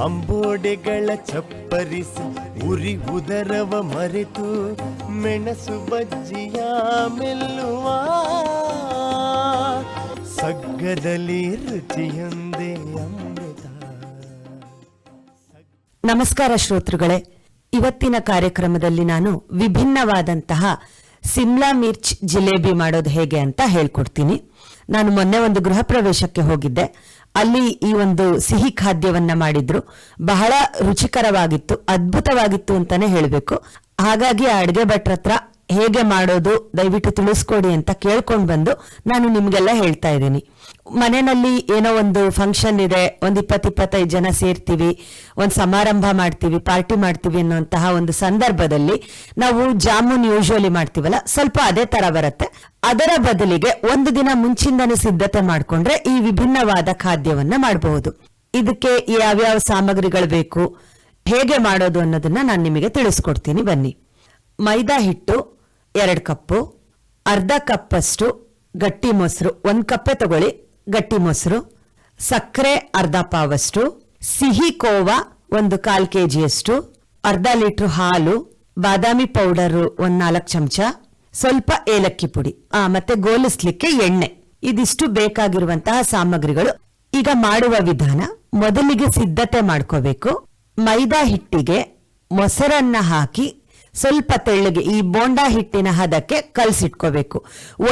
ಅಂಬೋಡೆಗಳ ಚಪ್ಪರಿಸಿ ಉರಿ ಉದರವ ಮರೆತು ಮೆಣಸು ಬಜ್ಜಿಯ ಮೆಲ್ಲುವ. ಸಗ್ಗದಲ್ಲಿ ರುಚಿಯೊಂದೇ ಅಮೃತ. ನಮಸ್ಕಾರ ಶ್ರೋತೃಗಳೇ. ಇವತ್ತಿನ ಕಾರ್ಯಕ್ರಮದಲ್ಲಿ ನಾನು ವಿಭಿನ್ನವಾದಂತಹ ಸಿಮ್ಲಾ ಮಿರ್ಚ್ ಜಿಲೇಬಿ ಮಾಡೋದು ಹೇಗೆ ಅಂತ ಹೇಳ್ಕೊಡ್ತೀನಿ. ನಾನು ಮೊನ್ನೆ ಒಂದು ಗೃಹ ಪ್ರವೇಶಕ್ಕೆ ಹೋಗಿದ್ದೆ. ಅಲ್ಲಿ ಈ ಒಂದು ಸಿಹಿ ಖಾದ್ಯವನ್ನ ಮಾಡಿದ್ರು. ಬಹಳ ರುಚಿಕರವಾಗಿತ್ತು, ಅದ್ಭುತವಾಗಿತ್ತು ಅಂತಾನೆ ಹೇಳಬೇಕು. ಹಾಗಾಗಿ ಆ ಅಡುಗೆ ಭಟ್ರ ಹತ್ರ ಹೇಗೆ ಮಾಡೋದು ದಯವಿಟ್ಟು ತಿಳಿಸ್ಕೊಡಿ ಅಂತ ಕೇಳ್ಕೊಂಡು ಬಂದು ನಾನು ನಿಮಗೆಲ್ಲ ಹೇಳ್ತಾ ಇದ್ದೀನಿ. ಮನೆಯಲ್ಲಿ ಏನೋ ಒಂದು ಫಂಕ್ಷನ್ ಇದೆ, ಒಂದು ಇಪ್ಪತ್ತು ಇಪ್ಪತ್ತೈದು ಜನ ಸೇರ್ತೀವಿ, ಒಂದು ಸಮಾರಂಭ ಮಾಡ್ತೀವಿ ಪಾರ್ಟಿ ಮಾಡ್ತೀವಿ ಅನ್ನುವಂತಹ ಒಂದು ಸಂದರ್ಭದಲ್ಲಿ ನಾವು ಜಾಮೂನ್ ಯೂಶುವಲಿ ಮಾಡ್ತೀವಲ್ಲ, ಸ್ವಲ್ಪ ಅದೇ ತರ ಬರುತ್ತೆ. ಅದರ ಬದಲಿಗೆ ಒಂದು ದಿನ ಮುಂಚಿಂದನೇ ಸಿದ್ಧತೆ ಮಾಡಿಕೊಂಡ್ರೆ ಈ ವಿಭಿನ್ನವಾದ ಖಾದ್ಯವನ್ನ ಮಾಡಬಹುದು. ಇದಕ್ಕೆ ಯಾವ್ಯಾವ ಸಾಮಗ್ರಿಗಳು ಬೇಕು, ಹೇಗೆ ಮಾಡೋದು ಅನ್ನೋದನ್ನ ನಾನು ನಿಮಗೆ ತಿಳಿಸ್ಕೊಡ್ತೀನಿ ಬನ್ನಿ. ಮೈದಾ ಹಿಟ್ಟು ಎರಡು ಕಪ್ಪು, ಅರ್ಧ ಕಪ್ಪಷ್ಟು ಗಟ್ಟಿ ಮೊಸರು, ಒಂದು ಕಪ್ಪೆ ತಗೊಳ್ಳಿ ಗಟ್ಟಿ ಮೊಸರು, ಸಕ್ಕರೆ ಅರ್ಧ ಪಾವಷ್ಟು, ಸಿಹಿ ಕೋವಾ ಒಂದು ಕಾಲು ಕೆ ಜಿಯಷ್ಟು ಅರ್ಧ ಲೀಟ್ರ್ ಹಾಲು, ಬಾದಾಮಿ ಪೌಡರ್ ಒಂದ್ ನಾಲ್ಕು ಚಮಚ, ಸ್ವಲ್ಪ ಏಲಕ್ಕಿ ಪುಡಿ, ಆ, ಮತ್ತೆ ಗೋಲಿಸ್ಲಿಕ್ಕೆ ಎಣ್ಣೆ. ಇದಿಷ್ಟು ಬೇಕಾಗಿರುವಂತಹ ಸಾಮಗ್ರಿಗಳು. ಈಗ ಮಾಡುವ ವಿಧಾನ, ಮೊದಲಿಗೆ ಸಿದ್ಧತೆ ಮಾಡ್ಕೋಬೇಕು. ಮೈದಾ ಹಿಟ್ಟಿಗೆ ಮೊಸರನ್ನ ಹಾಕಿ ಸ್ವಲ್ಪ ತೆಳ್ಳಗೆ ಈ ಬೋಂಡಾ ಹಿಟ್ಟಿನ ಹದಕ್ಕೆ ಕಲ್ಸಿಟ್ಕೋಬೇಕು.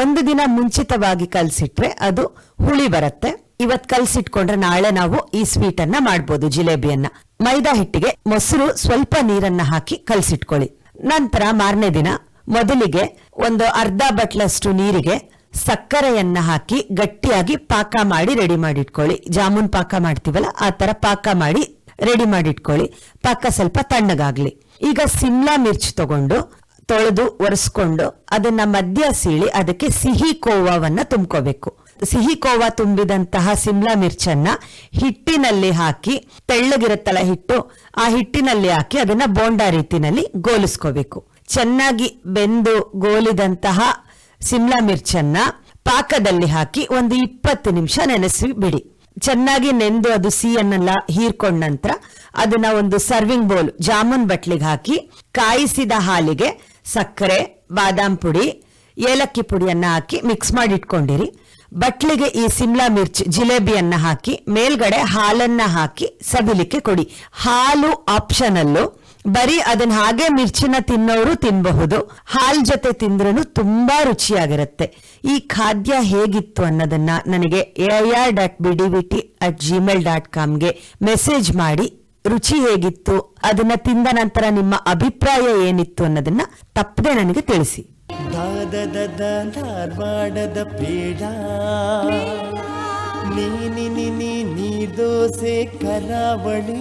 ಒಂದು ದಿನ ಮುಂಚಿತವಾಗಿ ಕಲ್ಸಿಟ್ರೆ ಅದು ಹುಳಿ ಬರುತ್ತೆ. ಇವತ್ ಕಲ್ಸಿಟ್ಕೊಂಡ್ರೆ ನಾಳೆ ನಾವು ಈ ಸ್ವೀಟ್ ಅನ್ನ ಮಾಡ್ಬೋದು ಜಿಲೇಬಿಯನ್ನ. ಮೈದಾ ಹಿಟ್ಟಿಗೆ ಮೊಸರು ಸ್ವಲ್ಪ ನೀರನ್ನ ಹಾಕಿ ಕಲ್ಸಿಟ್ಕೊಳ್ಳಿ. ನಂತರ ಮಾರನೇ ದಿನ ಮೊದಲಿಗೆ ಒಂದು ಅರ್ಧ ಬಟ್ಲಷ್ಟು ನೀರಿಗೆ ಸಕ್ಕರೆಯನ್ನ ಹಾಕಿ ಗಟ್ಟಿಯಾಗಿ ಪಾಕ ಮಾಡಿ ರೆಡಿ ಮಾಡಿಟ್ಕೊಳ್ಳಿ. ಜಾಮೂನ್ ಪಾಕ ಮಾಡ್ತೀವಲ್ಲ, ಆ ತರ ಪಾಕ ಮಾಡಿ ರೆಡಿ ಮಾಡಿಟ್ಕೊಳ್ಳಿ. ಪಕ್ಕ ಸ್ವಲ್ಪ ತಣ್ಣಗಾಗ್ಲಿ. ಈಗ ಸಿಮ್ಲಾ ಮಿರ್ಚ್ ತಗೊಂಡು ತೊಳೆದು ಒರೆಸ್ಕೊಂಡು ಅದನ್ನ ಮಧ್ಯ ಸೀಳಿ ಅದಕ್ಕೆ ಸಿಹಿ ಕೋವಾವನ್ನ ತುಂಬ್ಕೋಬೇಕು. ಸಿಹಿ ಕೋವಾ ತುಂಬಿದಂತಹ ಸಿಮ್ಲಾ ಮಿರ್ಚನ್ನ ಹಿಟ್ಟಿನಲ್ಲಿ ಹಾಕಿ ತೆಳ್ಳಗಿರುತ್ತಲ್ಲ ಹಿಟ್ಟು, ಆ ಹಿಟ್ಟಿನಲ್ಲಿ ಹಾಕಿ ಅದನ್ನ ಬೋಂಡಾ ರೀತಿನಲ್ಲಿ ಗೋಲಿಸ್ಕೋಬೇಕು. ಚೆನ್ನಾಗಿ ಬೆಂದು ಗೋಲಿದಂತಹ ಸಿಮ್ಲಾ ಮಿರ್ಚನ್ನ ಪಾಕದಲ್ಲಿ ಹಾಕಿ ಒಂದು ಇಪ್ಪತ್ತು ನಿಮಿಷ ನೆನೆಸಿ ಬಿಡಿ ಚೆನ್ನಾಗಿ ನೆಂದು ಅದು ಸಿಹಿಯನ್ನೆಲ್ಲ ಹೀರ್ಕೊಂಡ ನಂತರ ಅದನ್ನ ಒಂದು ಸರ್ವಿಂಗ್ ಬೌಲ್ ಜಾಮೂನ್ ಬಟ್ಲಿಗೆ ಹಾಕಿ ಕಾಯಿಸಿದ ಹಾಲಿಗೆ ಸಕ್ಕರೆ, ಬಾದಾಮ್ ಪುಡಿ, ಏಲಕ್ಕಿ ಪುಡಿಯನ್ನ ಹಾಕಿ ಮಿಕ್ಸ್ ಮಾಡಿ ಇಟ್ಕೊಂಡಿರಿ. ಬಟ್ಲಿಗೆ ಈ ಸಿಮ್ಲಾ ಮಿರ್ಚ್, ಜಿಲೇಬಿಯನ್ನ ಹಾಕಿ ಮೇಲ್ಗಡೆ ಹಾಲನ್ನ ಹಾಕಿ ಸವಿಲಿಕ್ಕೆ ಕೊಡಿ. ಹಾಲು ಆಪ್ಷನಲ್ಲು ಬರೀ ಅದನ್ನ ಹಾಗೆ ಮಿರ್ಚಿನ ತಿನ್ನೋರು ತಿನ್ನಬಹುದು ಹಾಲ್ ಜೊತೆ ತಿಂದ್ರೂ ತುಂಬಾ ರುಚಿಯಾಗಿರುತ್ತೆ. ಈ ಖಾದ್ಯ ಹೇಗಿತ್ತು ಅನ್ನೋದನ್ನ ನನಗೆ A R dot B D V T at Gmail dot ಕಾಮ್ಗೆ message ಮಾಡಿ ರುಚಿ ಹೇಗಿತ್ತು, ಅದನ್ನ ತಿಂದ ನಂತರ ನಿಮ್ಮ ಅಭಿಪ್ರಾಯ ಏನಿತ್ತು ಅನ್ನೋದನ್ನ ತಪ್ಪದೆ ನನಗೆ ತಿಳಿಸಿ. ಧಾರವಾಡದ ಪೇಡ ನೀ ದೋಸೆ ಕರಾವಳಿ